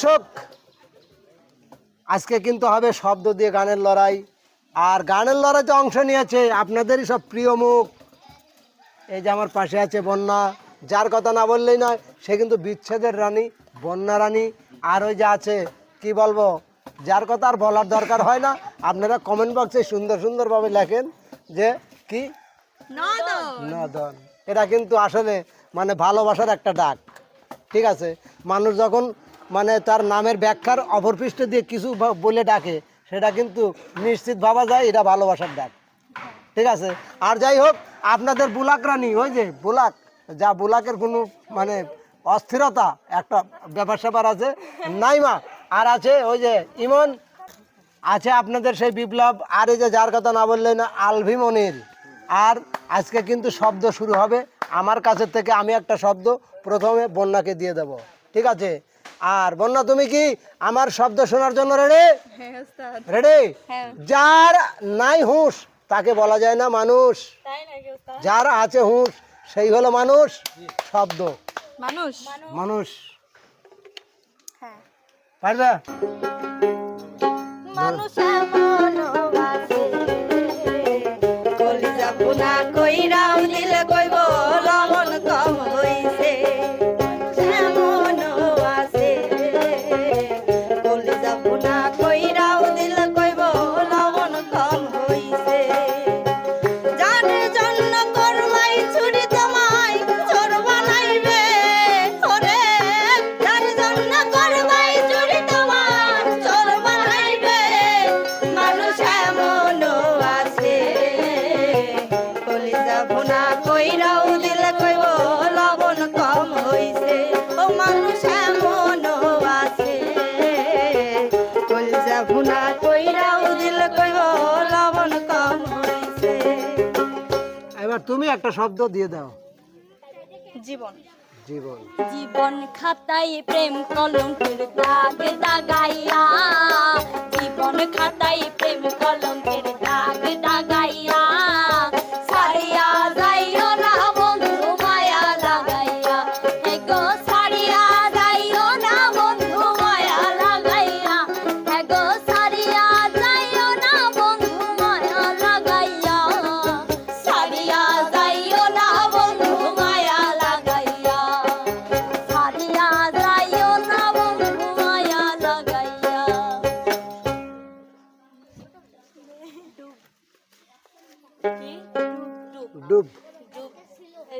দর্শক আজকে কিন্তু হবে শব্দ দিয়ে গানের লড়াই। আর গানের লড়াইতে অংশ নিয়েছে আপনাদেরই সব প্রিয় মুখ। এই যে আমার পাশে আছে বন্যা যার কথা না বললেই নয় সে কিন্তু বিচ্ছেদের রানী বন্যা রানী। আর ওই যে আছে কি বলব যার কথা আর বলার দরকার হয় না। আপনারা কমেন্ট বক্সে সুন্দর সুন্দরভাবে লেখেন যে কি? নদন। এটা কিন্তু আসলে মানে ভালোবাসার একটা ডাক। ঠিক আছে? মানুষ যখন মানে তার নামের ব্যাখ্যার অপর পৃষ্ঠে দিয়ে কিছু বলে ডাকে, সেটা কিন্তু নিশ্চিত ভাবা যায়, এটা ভালোবাসার ডাক। ঠিক আছে? আর যাই হোক, আপনাদের বুলাক রানী, ওই যে বুলাক, যা বুলাকের কোনো মানে অস্থিরতা, একটা ব্যাপার স্যাপার আছে, নাইমা, আর আছে ওই যে ইমন, আছে আপনাদের সেই বিপ্লব, আর এই যে যার কথা না বললেন আলভি মনির। আর আজকে কিন্তু শব্দ শুরু হবে, আমার কাছের থেকে আমি একটা শব্দ প্রথমে বন্যাকে দিয়ে দেব। ঠিক আছে? আর বন্যা তুমি কি আমার শব্দ শোনার জন্য রেডি রেডি যার নাই হুঁশ তাকে বলা যায় না মানুষ। যার আছে হুঁশ সেই হলো মানুষ। শব্দ। মানুষ? মানুষ। হ্যাঁ। পারবে? মানুষ তুমি একটা শব্দ দিয়ে দাও। জীবন। জীবন। জীবন খাতায় প্রেম কলঙ্কের দাগ দাগাইয়া জীবন খাতায় প্রেম কলঙ্কের দাগ দাগাইয়া।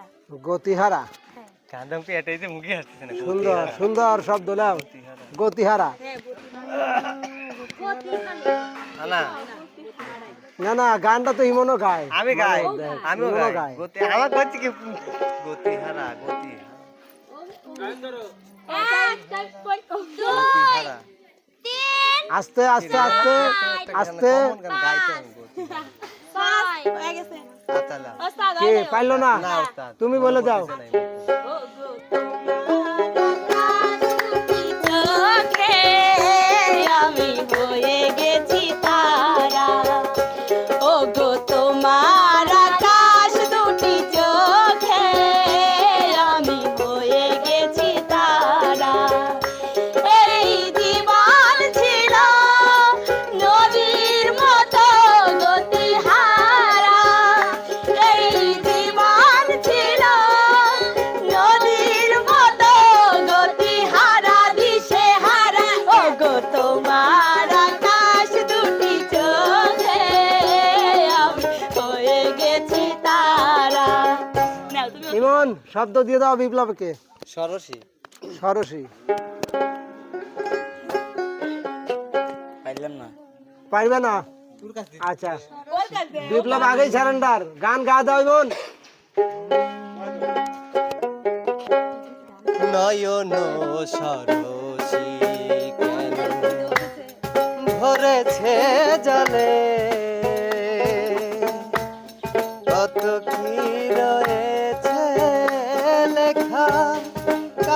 গতিহারা? গতিহারা। হ্যাঁ এটাই যে মুখে আসতেছে না সুন্দর সুন্দর শব্দ নাও। গতিহারা। না না। না গানটা তো ইমনও গায়। আমি গাই। আমিও গাই। গতি আমার গতি কি? গতি হারা গতি আস্তে আস্তে আস্তে আস্তে। গাইতে হবে গতি হয়ে গেছে। না। কে? পাইলো না? না ওস্তাদ। তুমি বলে দাও। শব্দ দিয়ে দাও বিপ্লবকে। সরসী। সরসী। পাইলাম না। পারবে না? আচ্ছা। বিপ্লব আগেই সারেন্ডার গান গা দাও বোন। নয়ন সরসী কেন? ভরেছে জলে। কত কি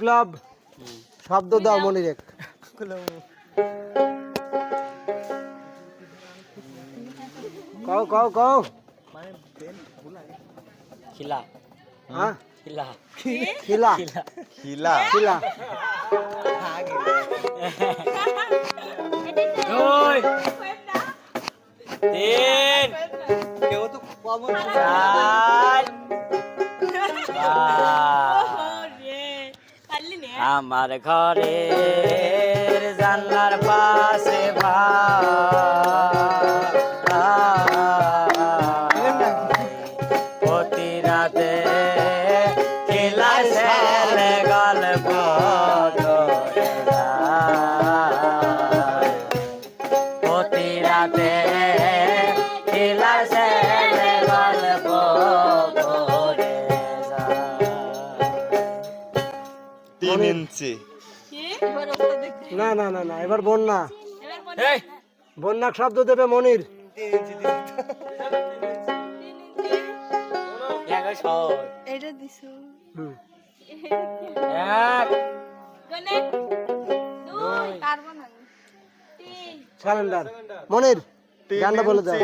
বিপ্লব শব্দ দাও মনিরেক। কও কও কও। খিলা। হ্যাঁ? খিলা। খিলা। খিলা। খিলা। দুই তিন। কেউ তো কমন চার। আমার ঘরে জানলার পাশে প্রতি না না না না এবার বন্যা। এবার বল এই! বন্যা শব্দ দেবে মনির। এটা দিছো। হুম। এক। মনির গানটা বলে দাও।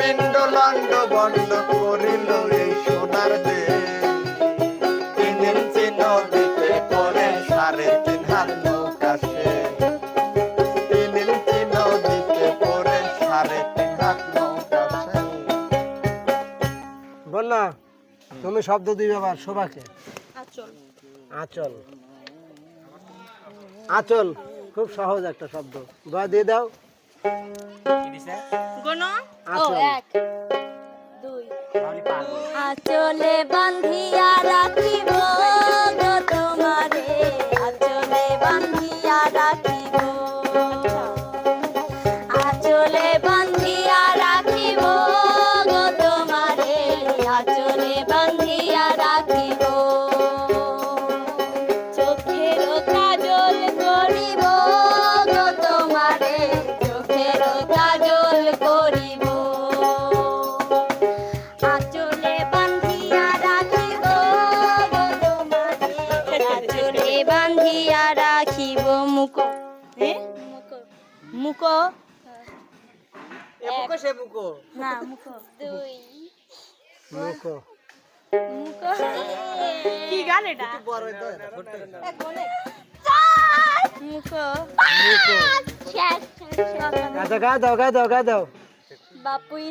পিণ্ড ভণ্ড করিল এই সোনার দে তিন ইঞ্চি নদীতে পড়ে সাড়ে তিন হাত নৌকা সে। তিন ইঞ্চি নদীতে পড়ে সাড়ে তিন হাত নৌকা সে। বন্যা তুমি শব্দ দিবে আবার শোভাকে আচল আচল আচল খুব সহজ একটা শব্দ দয়া দিয়ে দাও গণ ও আচল। এক দুই। আচলে বান্ধিয়া রাখিব। মুক মুক না মুক দুই। মুখ। মুক কি গান এটা? মুক গা দাও গা দাও। গা দাও বাপুই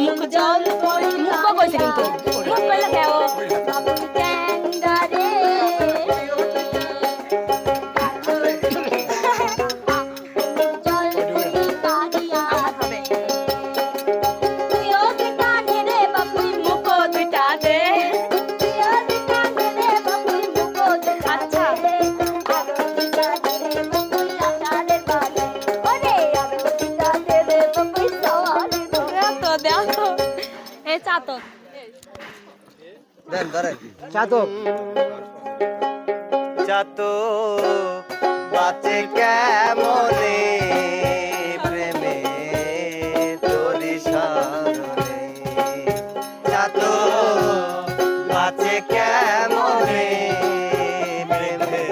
মুখ জল মুখ কইছে কিন্তু। মুখ কইলা কেও চাতক চাতো বাঁচে কেমনে? প্রেমে তোরি সারা তো বাঁচে কেমনে? প্রেমে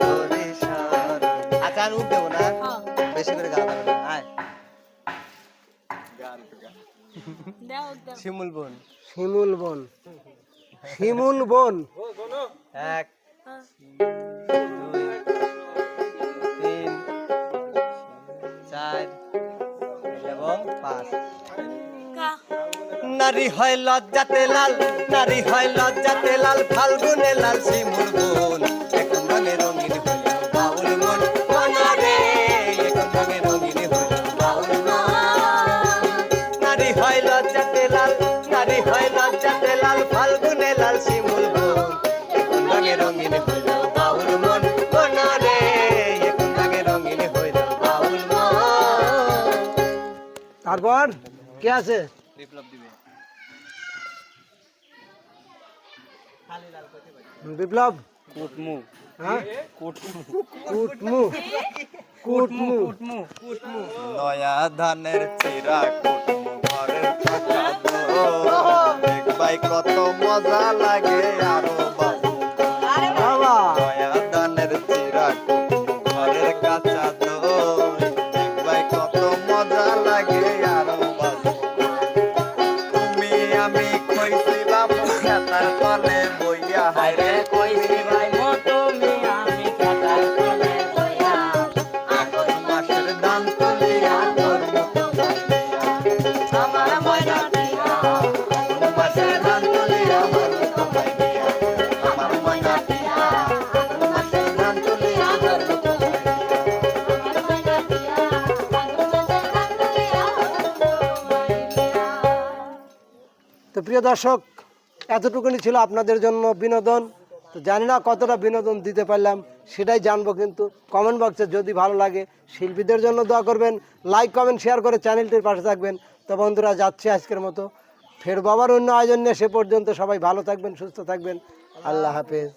তোরে সারে আচ্ছা আর উঠ দেবো না? হ্যাঁ। বেশি করে গান না। আয়। শিমুল বোন। শিমুল বন। শিমুল বন। এক তিন, চার এবং পাঁচ। নারী হয় লজ্জাতে লাল, নারী হয় লজ্জাতে লাল, ফাল্গুনে লাল শিমুর বোন। এখন রঙে রঙিন বাউল মন। নারী হয় তারপর কে আছে বিপ্লব দিবে বিপ্লব কুটমু হ্যাঁ কুটমু কুটমু কুটমু নয়া ধানের চিরা কুটমু ঘরের ফাঁকা দেখবাই কত মজা লাগে আরও কইছি বাবু খেতার তলে বইয়া হায়রে কইছি। প্রিয় দর্শক, এতটুকুনি ছিল আপনাদের জন্য বিনোদন। তো জানি না কতটা বিনোদন দিতে পারলাম, সেটাই জানব কিন্তু কমেন্ট বক্সে যদি ভালো লাগে, শিল্পীদের জন্য দোয়া করবেন লাইক কমেন্ট শেয়ার করে চ্যানেলটির পাশে থাকবেন। তো বন্ধুরা, যাচ্ছে আজকের মতো। ফের বাবার অন্য আয়োজন সে পর্যন্ত সবাই ভালো থাকবেন, সুস্থ থাকবেন। আল্লাহ হাফেজ।